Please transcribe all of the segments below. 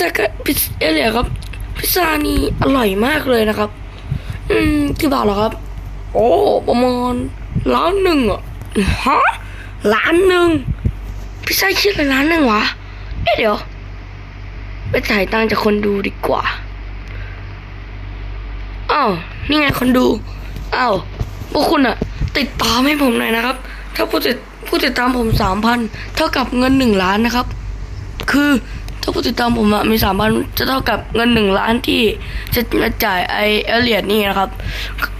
ซ่าพิซเอเลียครับ พิซซ่านี่อร่อยมากเลยนะครับ อืมกี่บาทเหรอครับ โอ้ประมาณล้านหนึ่งอะฮะล้านหนึ่งพิซซ่าคิดละล้านหนึ่งวะเอ๊ะเดี๋ยว ไปจ่ายตังค์จากคนดูดีกว่าอ้าวนี่ไงคนดูอ้าวพวกคุณอะติดตามให้ผมหน่อยนะครับ ถ้าผู้ติดผู้ติดตามผมสามพันเท่ากับเงินหนึ่งล้านนะครับ คือ ถ้าผู้ติดตามผมอะมีสามพันจะเท่ากับเงินหนึ่งล้านที่จะมาจ่ายไอเอเลียดนี่นะครับ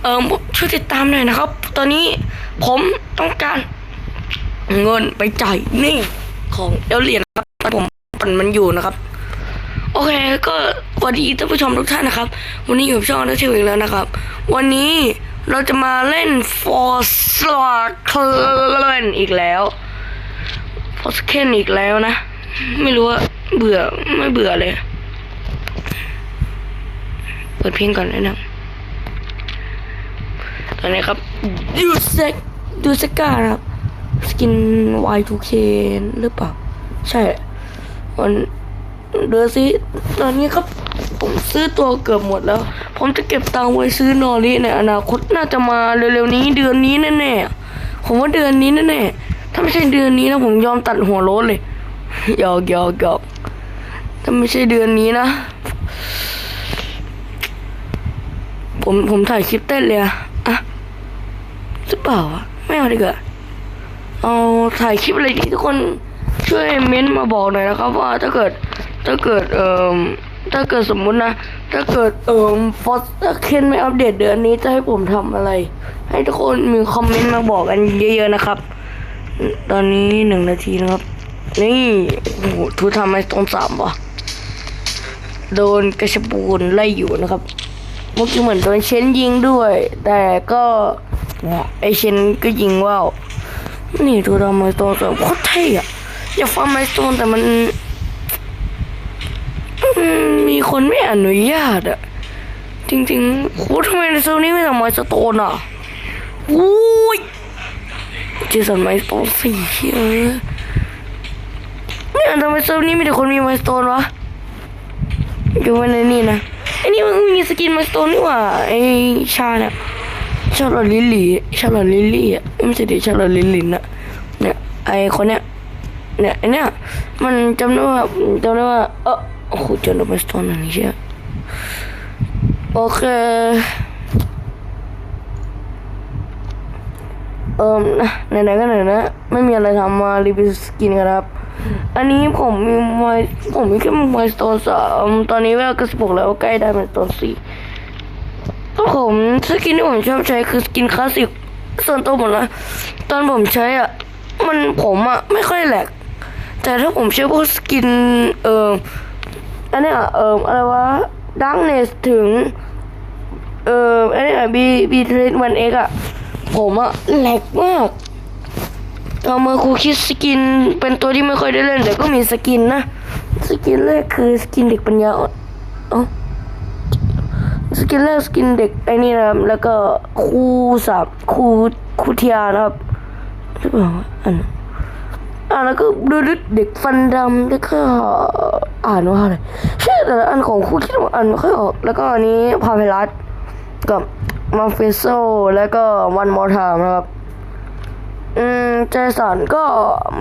เออช่วยติดตามหน่อยนะครับ ตอนนี้ผมต้องการเงินไปจ่ายนี่ของเอเลียดนะครับผมปั่นมันอยู่นะครับ โอเคก็สวัสดีท่านผู้ชมทุกท่านนะครับ วันนี้อยู่ช่องนักเที่ยวอีกแล้วนะครับ วันนี้เราจะมาเล่น For s l a k e n อีกแล้ว For s k e n อีกแล้วนะ ไม่รู้ว่าเบื่อไม่เบื่อเลย เปิดเพลงก่อนนะนะตอนนี้ครับดูเซกดูเซก้านะครับสกิน Y2K หรือเปล่า ใช่มันเดี๋ยวสิตอนนี้ครับ ผมซื้อตัวเกือบหมดแล้ว ผมจะเก็บตังค์ไว้ซื้อนอริในอนาคตน่าจะมาเร็วๆนี้เดือนนี้แน่ๆผมว่าเดือนนี้แน่ๆถ้าไม่ใช่เดือนนี้นะผมยอมตัดหัวรถเลย หยอกหยอกหยอกถ้าไม่ใช่เดือนนี้นะ ผมผมถ่ายคลิปเต้นเลยอะอะหรือเปล่าอะไม่เอาดีกว่าเอาถ่ายคลิปอะไรดีทุกคนช่วยเม้นต์มาบอกหน่อยนะครับ ว่าถ้าเกิดถ้าเกิดเอ่อถ้าเกิดสมมุตินะ ถ้าเกิดเอ่อฟอสเคนไม่อัปเดตเดือนนี้จะให้ผมทำอะไร ให้ทุกคนมีคอมเมนต์มาบอกกันเยอะๆนะครับ ตอนนี้หนึ่งนาทีนะครับ นี่ทูทำไมตรงสามวะโดนกระชบปูนไล่อยู่นะครับเมื่อกี้เหมือนโดนเชนยิงด้วย แต่ก็ไอเชนก็ยิงว่าวนี่ดูดาวไมสโตนสวยโคตรเท่อะอยากฟังไมสโตนแต่มัน มีคนไม่อนุญาตอะจริงๆโหทำไมในโซนนี้ไม่ทำไมสโตนอะอุ้ยเจสันไมสโตนสี่เออ เนี่ยทำไมโซนนี้มีแต่คนมีไมสโตนวะอยู่ว้ในนี่นะไอ้นี่มันมีสกินไมสโตนนี่หว่าไอ้ชาเนี่ยชาลอลิลี่ชาลอลิลี่อะไม่ใช่ดิชาลอลิลินอะเนี่ยไอคนเนี้ยเนี่ยไอเนี้ยมันจำได้ว่าจำได้ว่าเออโอ้โหเจอโดนสโตนอย่างนี้เชียวโอเคเอิมนะไหนๆก็ไหนนะไม่มีอะไรทำมารีวิวสกินกันครับ อันนี้ผมมีไมผมมีแค่ไมสโตนสามตอนนี้เวลก็สิบหกแล้วใกล้ได้ไมสโตนสี่ก็ผมสกินที่ผมชอบใช้คือสกินคลาสสิกส่วนตัวผมนะตอนผมใช้อะมันผมอะไม่ค่อยแหลก แต่ถ้าผมใช้พวกสกินเอ่ออันนี้ยเอ่ออะไรวะดังเนสถึงเอ่ออันนี้ยบีบีเทรนวันเอ็กอะผมอะแหลกมาก เอามาคูคิดสกินเป็นตัวที่ไม่ค่อยได้เล่นแต่ก็มีสกินนะ สกินแรกคือสกินเด็กปัญญาอ่อนเอ้าสกินแรกสกินเด็กไอ้นี่นะครับแล้วก็คูสามคูคูเทียนะครับหรือเปล่าอันอ่าแล้วก็ดูดเด็กฟันดำแล้วก็อ่านว่าอะไรชื่อแต่ละอันของครูคิดว่าอ่านไม่ค่อยออก แล้วก็อันนี้พาเพลัสกับมาเฟโซแล้วก็วันมอร์ทามนะครับ อืมเจสันก็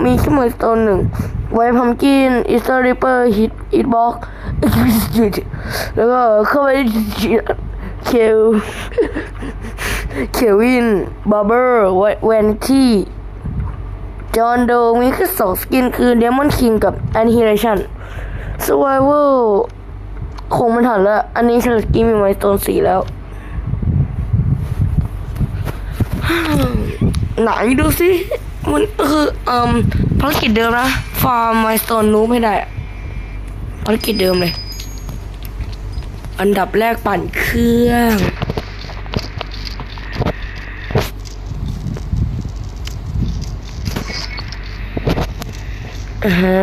มีขี้มือตัวหนึ่ง ไว้พัมกินอิสเตอร์ริปเปอร์ฮิตอิทบ็อกแล้วก็เข้าไปเคลเควินบาร์เบอร์แวนที่จอห์นโดมีแค่สองสกินคือเดมอนคิงกับ Annihilation Survival คงไม่ทันแล้ว อันนี้สกินมีไมสโตนสีแล้ว ไหนดูสิมันคือเอ่มภารกิจเดิมนะ ฟาร์มไมสโตนนูไม่ได้ภารกิจเดิมเลย อันดับแรกปั่นเครื่องอ่าฮะ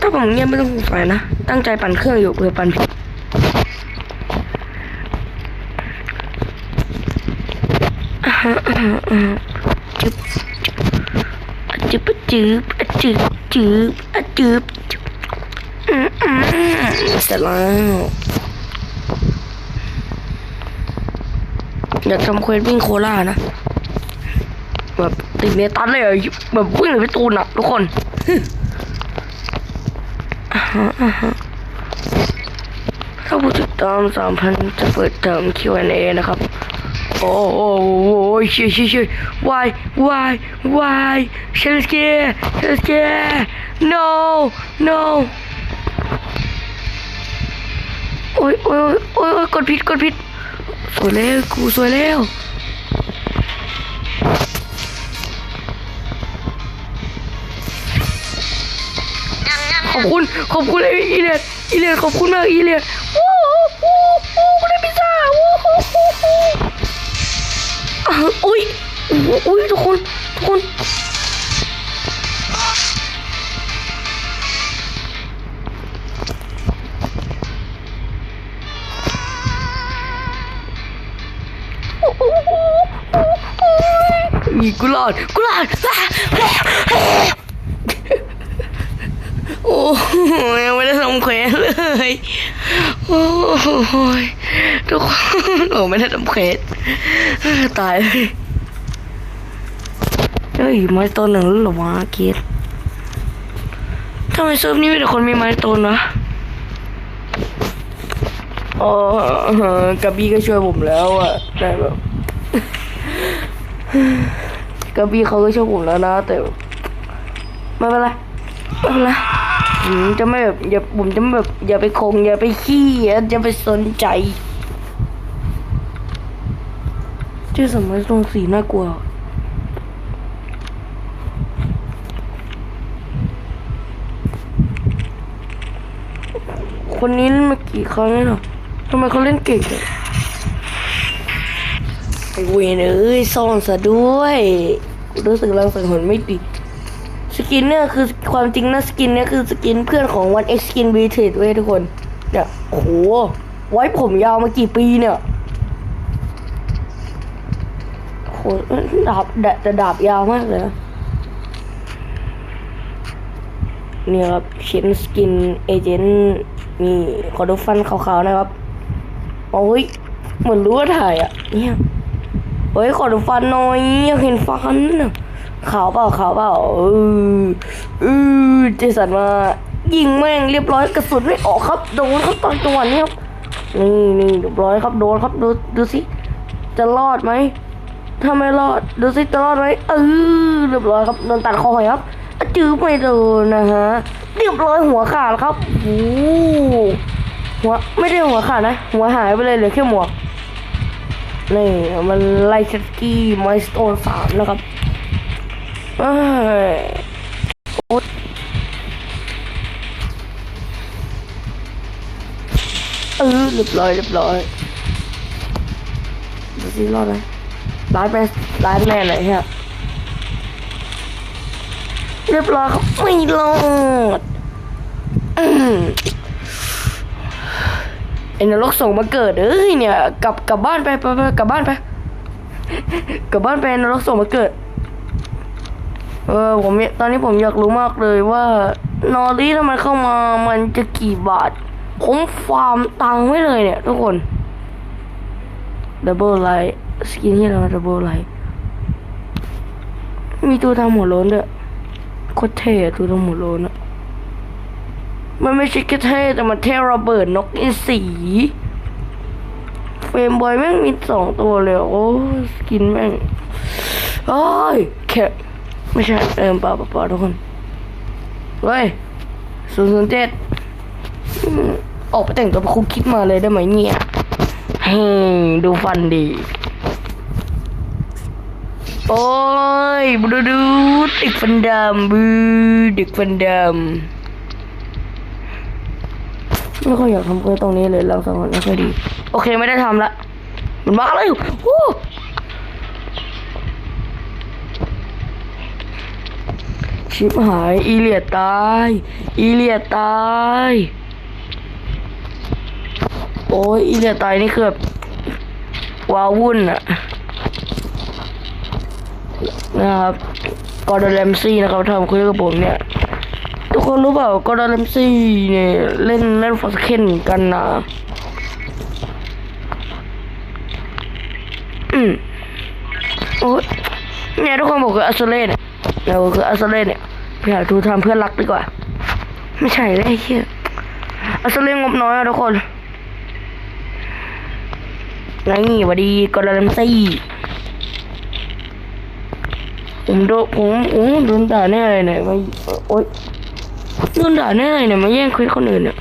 ถ้าผมเงียบไม่ต้องสงสัยนะ ตั้งใจปั่นเครื่องอยู่เพื่อปั่นผิดอ่าอ่าฮะอ่าฮะ จึบอจึบจึบอจึบจึบอจึบเสร็จแล้วอยากทำเควสวิ่งโคล่านะ แบบติดเนตันเลยแบบวิ่งไปตูนอะทุกคนถ้าผู้ติดตามสามพันจะเปิดเติม Q&A นะครับ โอ้โหเชี่ยเชี่ยเชี่ย why why why เชลสเกีเชลสเกี no no โอ้ยโอ้ยโอ้ยโอ้ยกดผิดกดผิดสวยแล้วกูสวยแล้วขอบคุณขอบคุณเลยอีเลียนอีเลียนขอบคุณมากอีเลียน อุ้ยอุ้ยทุกคน ทุกคนมีกุหลาบกุหลาบโอ้ยไม่ได้ทำเควสเลย โอ้ย ทุกคนโอ้ไม่ได้ทำเควสตายเลยเฮ้ยไม้ต้นหนึ่งหรอวะเกียรทำไมเซิร์ฟนี้มีแต่คนมีไม้ต้นวะอ๋อกระบี่ก็ช่วยผมแล้วอะได้แบบกระบี่เขาก็ช่วยผมแล้วนะแต่ไม่เป็นไรไม่เป็นไร ผมจะไม่แบบอย่าผมจะไม่แบบอย่าไปคง อย่าไปขี้อย่าไปสนใจที่สมัยตรงสีน่ากลัวคนนี้เล่นมากี่ครั้งแล้วเนาะทำไมเขาเล่นเก่งไอเวนเอ้ยซ่อนซะด้วย รู้สึกรังสังหรณ์ไม่ดี สกินเนี่ยคือความจริงนะสกินเนี่ยคือสกินเพื่อนของวันเอ็กสกินบีเทดเว้ยทุกคนเนี่ยโอ้โหไว้ผมยาวมากี่ปีเนี่ยโหดาบดาแต่ดาบยาวมากเลยนะเนี่ยครับเชนสกินเอเจนต์มีขอดูฟันขาวๆนะครับโอ้ยเหมือนรู้ว่าถ่ายอะเนี่ยเฮ้ยขอดูฟันหน่อยอยากเห็นฟันน่ะ ขาวเปล่าขาวเปล่าเออเออเจสันมายิงแม่งเรียบร้อยกระสุนไม่ออกครับโดนครับตอนจังหวะนี้ครับนี่นี่เรียบร้อยครับโดนครับดูดูสิจะรอดไหมถ้าไม่รอดดูสิจะรอดไหมเออเรียบร้อยครับโดนตัดคอหอยครับจื้อไม่โดนนะฮะเรียบร้อยหัวขาดครับโอ้หัวไม่ได้หัวขาดนะ หัวหายไปเลยเหลือแค่หมวกนี่มันไลเซสกี้มอยสโตนสามนะครับ เอ้ยโอ๊ยเออเรียบร้อยเรียบร้อยดูสิรอดไหมร้านไปร้านแน่เลยฮะเรียบร้อยครับไม่รอดอืมไอ้นรกส่งมาเกิดเอ้ยเนี่ย กลับกลับบ้านไปไปไปกลับบ้านไป กลับบ้านไปนรกส่งมาเกิด เออผมตอนนี้ผมอยากรู้มากเลยว่านอรี่ถ้ามันเข้ามามันจะกี่บาท ผมฟาร์มตังค์ไว้เลยเนี่ยทุกคนดับเบิลไลท์สกินที่เราดับเบิลไลท์มีตัวทำหัวโล้นด้วยโคตรเท่ตัวทำหัวโล้นอะมันไม่ใช่แค่เท่แต่มันเท่ระเบิดนกอินทรีเฟรมบอยแม่งมีสองตัวเลยโอ้สกินแม่งโอ้ยแค่ ไม่ใช่เออเปล่าเปล่าทุกคนเฮ้ยศูนย์ศูนย์เจ็ดออกไปแต่งตัวคุกคิดมาเลยได้ไหมเนี่ยเฮ้ยดูฟันดี โอ้ยบูดูเด็กฟันดำบูเด็กฟันดำไม่ค่อยอยากทำเพื่อตรงนี้เลยเราสองคนไม่ค่อยดี โอเคไม่ได้ทำละ มันมาเลยโอ้ ชิบหาย อีเลียดตาย อีเลียดตาย โอ้ยอีเลียดตายนี่คือแบบว้าวุ่นอะนะครับกอร์ดอนแรมซี่นะครับทำคุยกับผมเนี่ย ทุกคนรู้เปล่ากอร์ดอนเลมซี่เนี่ยเล่นเล่นฟอสเคนกันนะอืมโอ้ยเนี่ยทุกคนบอกคืออัสเซเล่เนี่ยเราคืออัสเซเล่เนี่ย ไปหาทูทำเพื่อนรักดีกว่า ไม่ใช่เลยไอ้เหี้ยอัสเล่งบน้อยอะทุกคนไงวัดดีกอร์ดอนเลมซี่ผมโดผมโอ้โดนด่าแน่เลยเนี่ยมาโอ๊ยโดนด่าแน่เลยเนี่ยมาแย่งคุยคนอื่นเนี่ย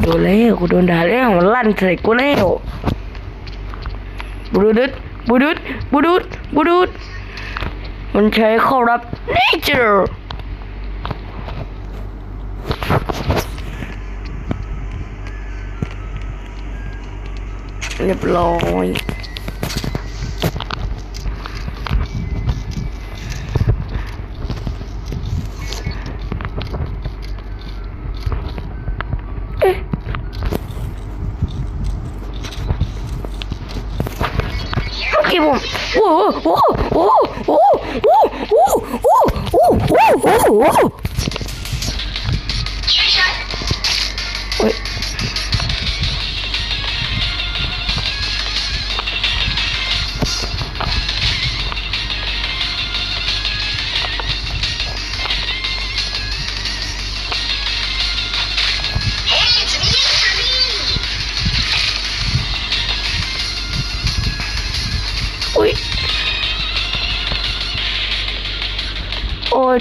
โดนแล้วกูโดนด่าแล้วมันลั่นใส่กูแล้วบูดุดบูดุดบูดุด บูดุดมันใช้เข้ารับ nature เรียบร้อย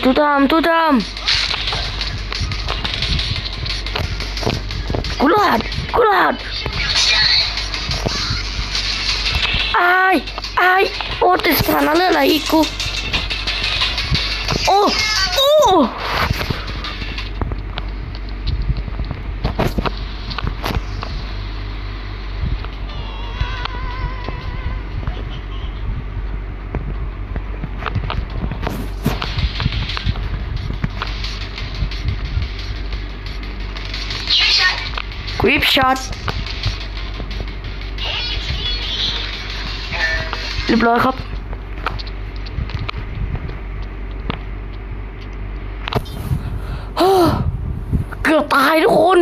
tutam, tutam. Kulat, kulat. Ai, ai. Oh, tes mana lah ikut. Oh, oh. กริปช็อตเรียบร้อยครับ เกือบตายทุกคน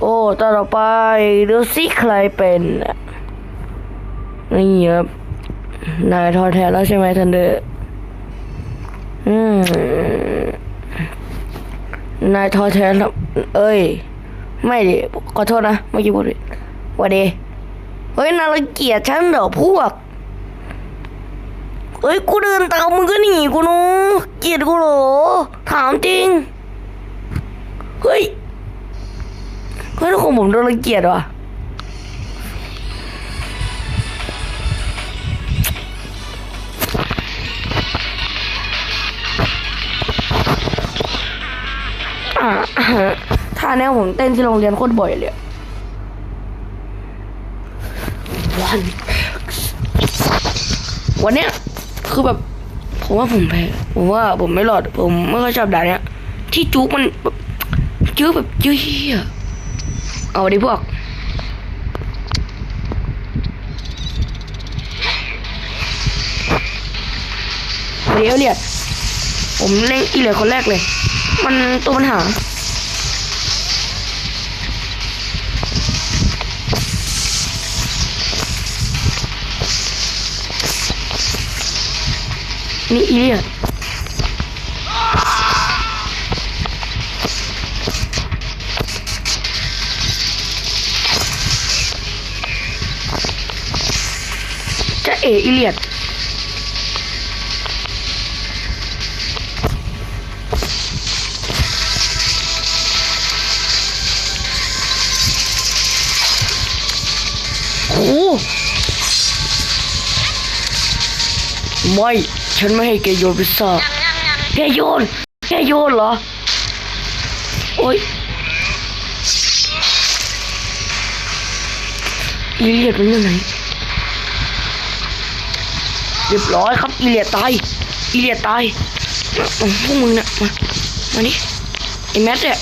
โอ้ต่อไปดูสิใครเป็น นี่ครับ นายทอแท้แล้วใช่ไหมทันเดอร์อืม นายทอแท้แล้วเอ้ย ไม่ดิขอโทษนะเมื่อกี้พูดผิดวันดีเฮ้ยนารังเกียจฉันเหรอพวกเฮ้ยกูเดินตามมึงก็หนีกูเนาะเกลียดกูเหรอถามจริง เฮ้ย เฮ้ยทุกคนผมโดนรังเกียจว่ะ ท่าเนี้ยผมเต้นที่โรงเรียนโคตรบ่อยเลยอะ One X วันเนี้ยคือแบบผมว่าผมแพ้ผมว่าผมไม่รอด ผมไม่ค่อยชอบด่านเนี้ย ที่จุกมันแบบเยอแบบเยอะเหี้ยเอาดิพวกเดี๋ยวเรียผมเล่นอีเหลือคนแรกเลย มันตัวปัญหานี่อีเลียดจะเออีเลียด ไม่ฉันไม่ให้แกโยนพิซซ่าแกโยนแกโยนเหรอ โอ้ยอีเลียดมันอยู่ไหนเรียบร้อยครับอีเลียดตายอีเลียดตายมาพวกมึงเนี่ยมามานี่ไอ้แมทเนี่ย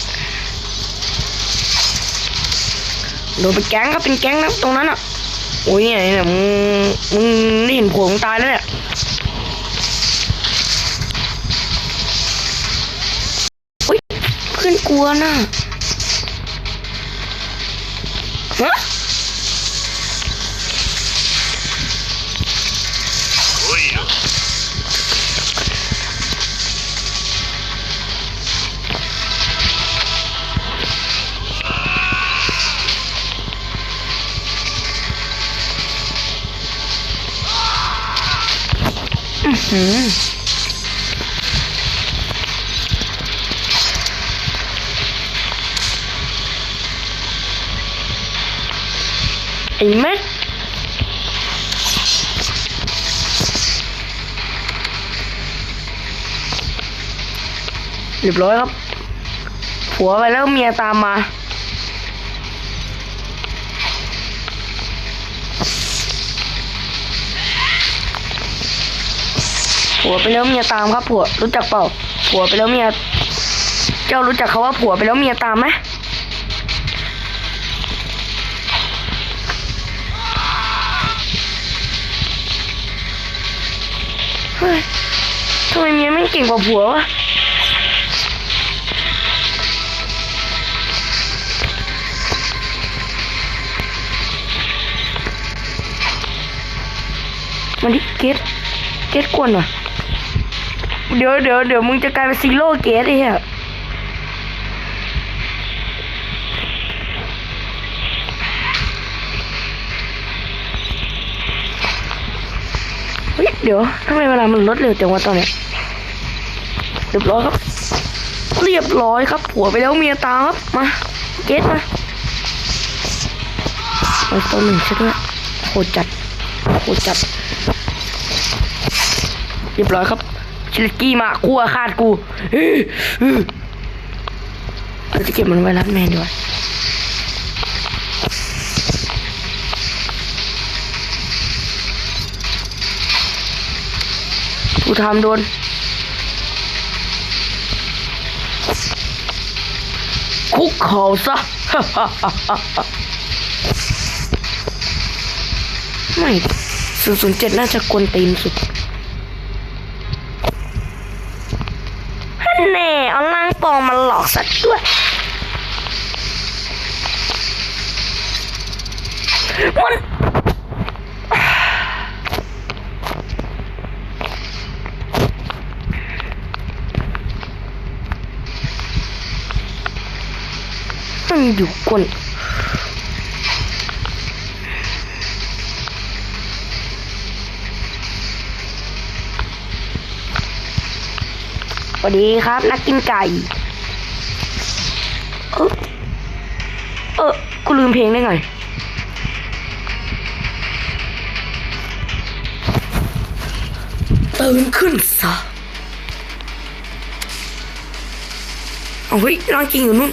โดนเป็นแก๊งครับเป็นแก๊งนะตรงนั้นอะ โอ้ยเนี่ยเนี่ยมึงมึงนี่เห็นผัวมึงตายแล้วเนี่ยอุ้ยเพื่อนกลัวน่ะฮะ รียบร้อยครับ ผัวไปแล้วเมียตามมาผัวไปแล้วเมียตามครับผัวรู้จักเปล่า ผัวไปแล้วเมีย เจ้ารู้จักเขาว่าผัวไปแล้วเมียตามไหมเฮ้ยทำไมเมียไม่เก่งกว่าผัววะ มันที่เกตเกตกวนว่ะเดี๋ยวเดี๋ยวเดี๋ยวมึงจะกลายเป็นซีโร่เกตไอ้เหี้ยเฮ้ยเดี๋ยวทำไมเวลามันลดเร็วจังวะตอนเนี้ยเรียบร้อยครับ เรียบร้อยครับผัวไปแล้วเมียตามครับ มาเกตมาไปตัวหนึ่งใช่ด้วยโคตรจัดโคตรจัด เรียบร้อยครับชิลกี้มาคู่อาฆาตกูเราจะเก็บมันไว้รับแมนดีกว่ากูทำโดนคุกเข่าซะไม่ศูนย์ศูนย์เจ็ดน่าจะกวนตีนสุด ปองมาหลอกสัตว์ด้วย มันมันอยู่ก้น สวัสดีครับ นักกินไก่ เออเออกูลืมเพลงได้ไงตื่นขึ้นซะเอาเฮ้ยนอนกินอยู่นู่น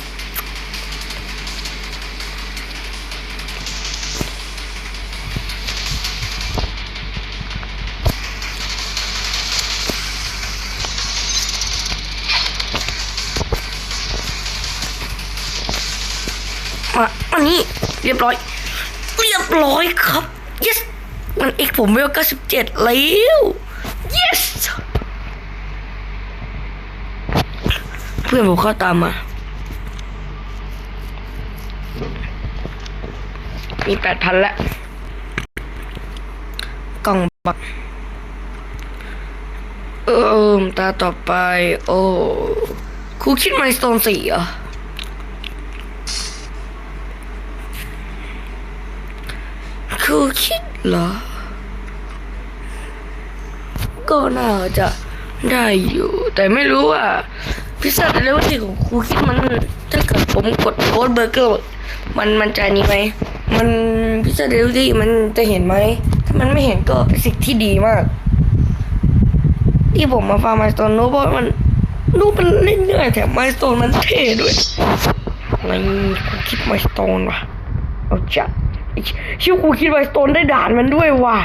นนี้เรียบร้อย เรียบร้อยครับ yes มันเอกผมเวล97แล้ว yes เพื่อนผมเข้าตามมา มีแปดพันล้วกล่องบักเออตาต่อไป โอ้ครูคิดไมสโตนสี่เหรอ ครูคิดเหรอ ก็น่าจะได้อยู่ แต่ไม่รู้ว่า พิซซ่าเดลิเวอรี่ของครูคิดมันถ้าเกิดผมกดโค้ดเบอร์เกอร์มันมันจะนี้ไหมมันพิซซ่าเดลิเวอรี่มันจะเห็นไหมถ้ามันไม่เห็นก็เป็นสิ่งที่ดีมาก ที่ผมมาฟาร์มไมสโตนโนเพราะมันนูมันเล่นง่ายแถมไมสโตนมันเท่ด้วยอะไรครูคิดไมสโตนวะเอาจัด ชิวกูคิดไวสโตนได้ด่านมันด้วยว่ะ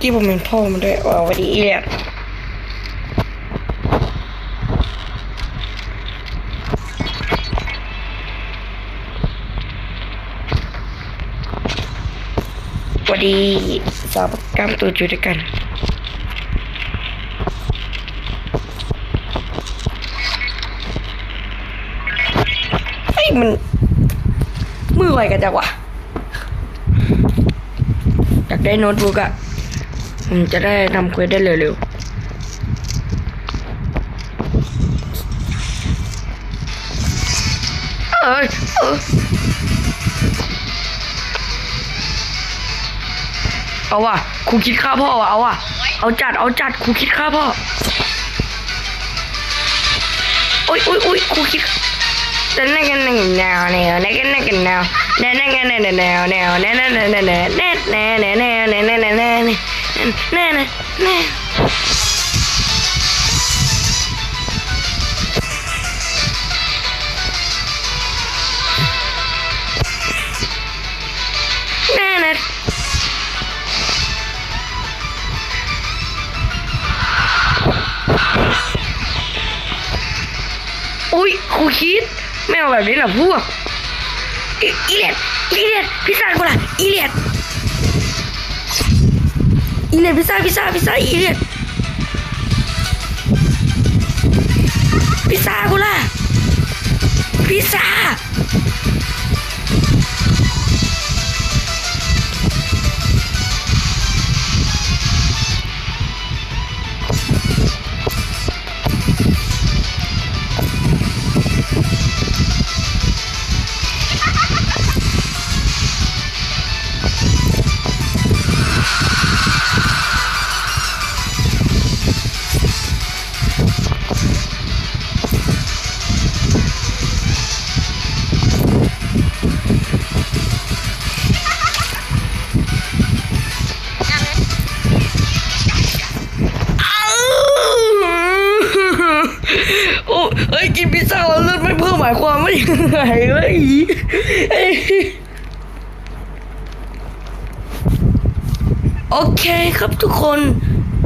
กี้ผมเห็นพ่อมันด้วยว่าสวัสดีอีเลียวัสดีสาวกล้ามตัวจุดกันเฮ้ยมันมือไวกันจังวะอยากได้โน้ตบุ๊กอะ ผมจะได้ทำเควสได้เร็วๆเอ้ยเออเอาว่ะครูคิดค่าพ่อว่ะเอาว่ะเอาจัดเอาจัดครูคิดค่าพ่อโอ้ยโอ้ยโอ้ยครูคิดนั่นนั่นกันนั่นแนวแนวนั่นกันนั่นกันแนวนั่นนั่นกันนั่นแนวแนวนั่นนั่นนั่นนั่นนั่นนั่นนั่นนั่นนั่นนั่นนั่นนั่น Nana, nana. Oi, corri. Meu, ele voa. Ilha, ilha, pisar agora. Ilha. อีเลียนพิซซ่าพิซซ่าพิซซ่าอีเลียนพิซซ่ากูล่ะพิซซ่า โอเคครับทุกคน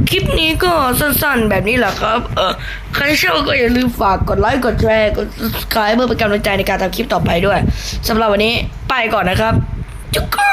คลิปนี้ก็สั้นๆแบบนี้แหละครับ เออใครชอบก็อย่าลืมฝากกดไลค์กดแชร์กด subscribe เพื่อเป็นกำลังใจในการทำคลิปต่อไปด้วยสำหรับวันนี้ไปก่อนนะครับจุ๊กกู